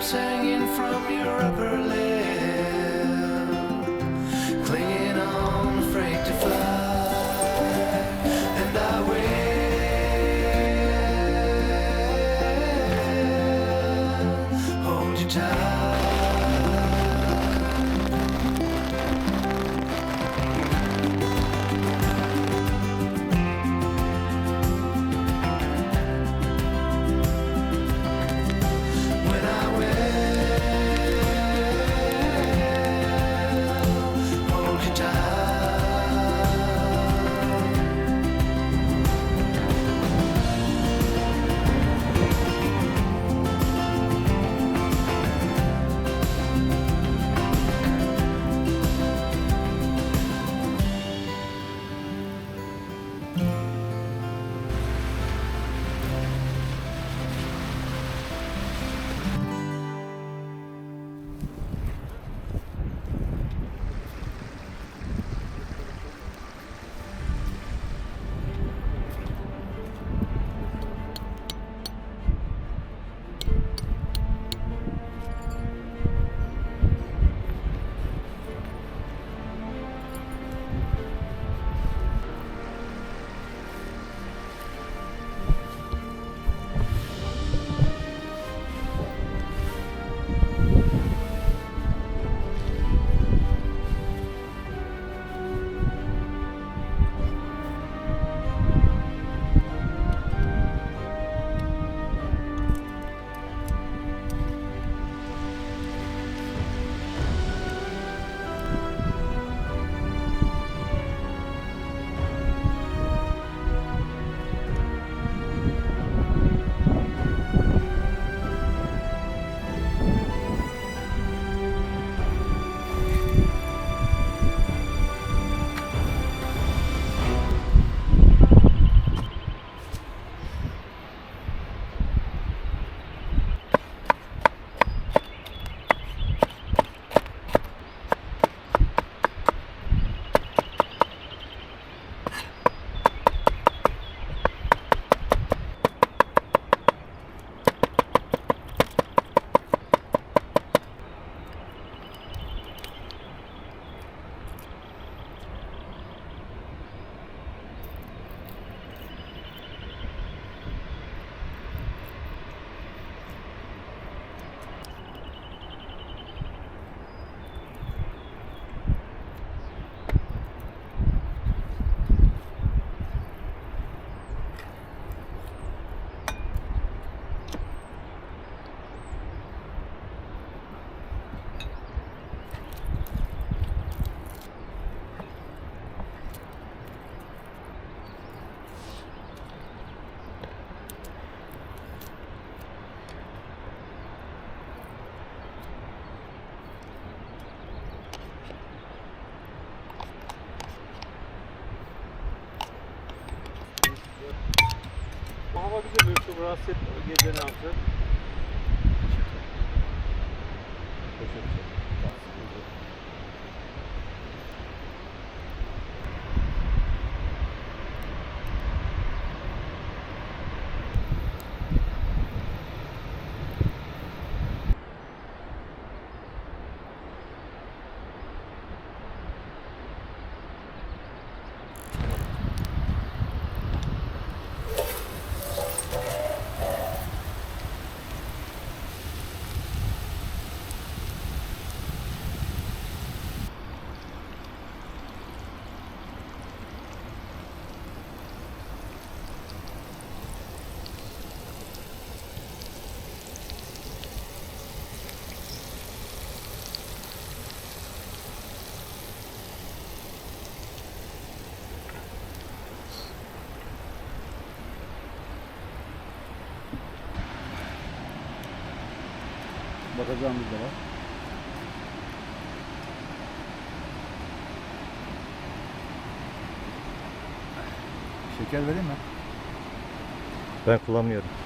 kept saying Böyle rahatsız etme. Gece ne yapacağız? Bakacağımız da var. Şeker vereyim mi? Ben kullanmıyorum.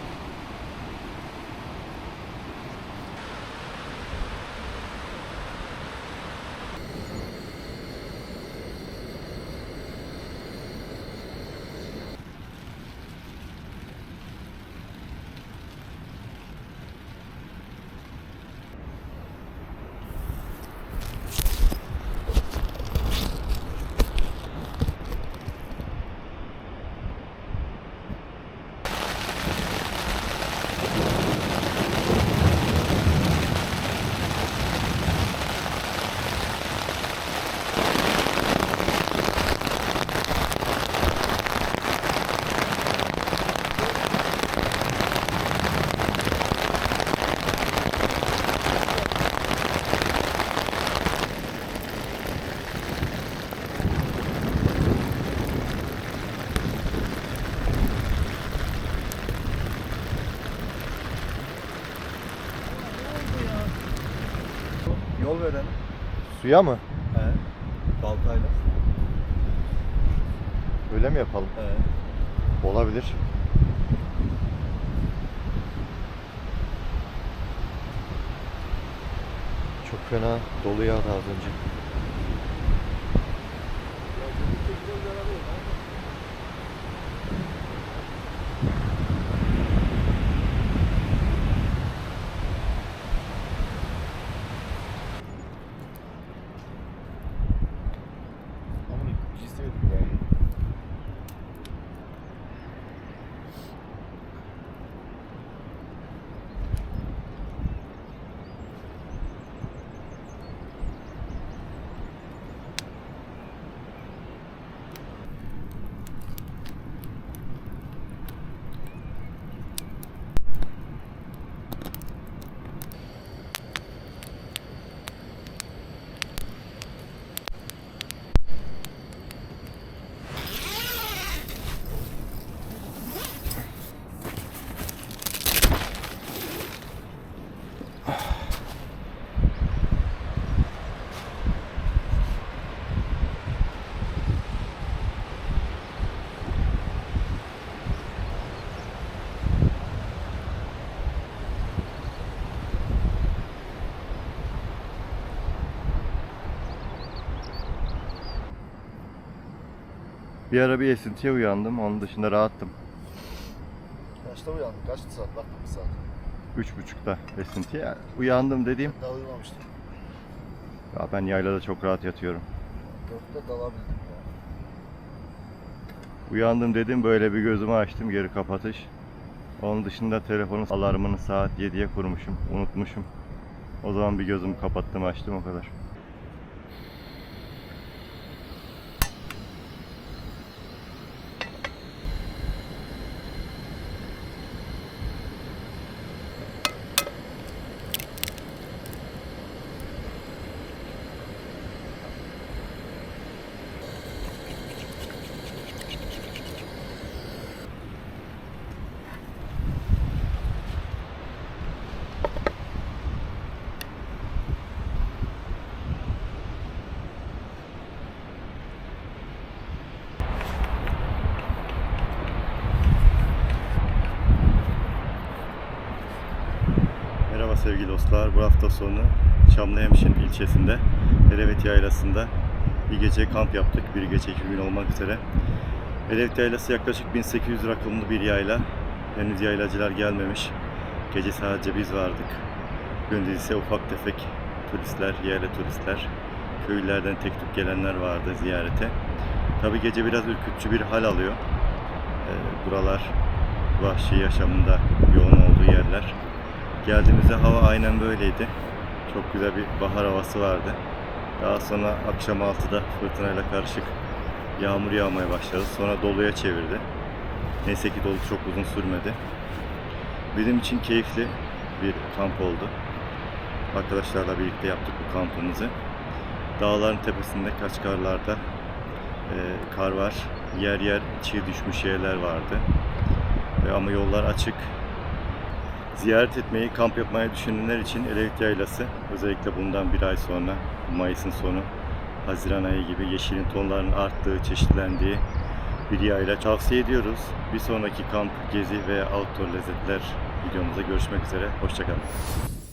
Suya mı? He. Baltayla. Öyle mi yapalım? He. Olabilir. Çok fena dolu yağdı az önce. Ama gizleyelim yani. Bir ara bir esintiye uyandım. Onun dışında rahattım. Kaçta uyandın? Kaçtı saat? Bak bir saat. Üç buçukta esinti. Yani uyandım dediğim. Daha uyumamıştım. Ya ben yaylada çok rahat yatıyorum. Dörtte dalabildim ya. Uyandım dedim böyle bir gözümü açtım geri kapatış. Onun dışında telefonun alarmını saat 7'ye kurmuşum. Unutmuşum. O zaman bir gözümü kapattım açtım o kadar. Sevgili dostlar. Bu hafta sonu Çamlıhemşin ilçesinde Elevet Yaylası'nda bir gece kamp yaptık. Bir gece iki gün olmak üzere. Elevet Yaylası yaklaşık 1800 rakımlı bir yayla. Henüz yaylacılar gelmemiş. Gece sadece biz vardık. Gündüz ise ufak tefek turistler, yerli turistler, köylerden tek tük gelenler vardı ziyarete. Tabi gece biraz ürkütücü bir hal alıyor. Ee, buralar vahşi yaşamında yoğun olduğu yerler. Geldiğimizde hava aynen böyleydi. Çok güzel bir bahar havası vardı. Daha sonra akşam 6'da fırtınayla karışık yağmur yağmaya başladı. Sonra doluya çevirdi. Neyse ki dolu çok uzun sürmedi. Bizim için keyifli bir kamp oldu. Arkadaşlarla birlikte yaptık bu kampımızı. Dağların tepesinde Kaçkarlar'da e, kar var. Yer yer çiğ düşmüş yerler vardı. E, ama yollar açık. Ziyaret etmeyi, kamp yapmayı düşünenler için Elevit Yaylası özellikle bundan bir ay sonra Mayıs'ın sonu Haziran ayı gibi yeşilin tonlarının arttığı, çeşitlendiği bir yayla tavsiye ediyoruz. Bir sonraki kamp, gezi veya outdoor lezzetler videomuzda görüşmek üzere. Hoşçakalın.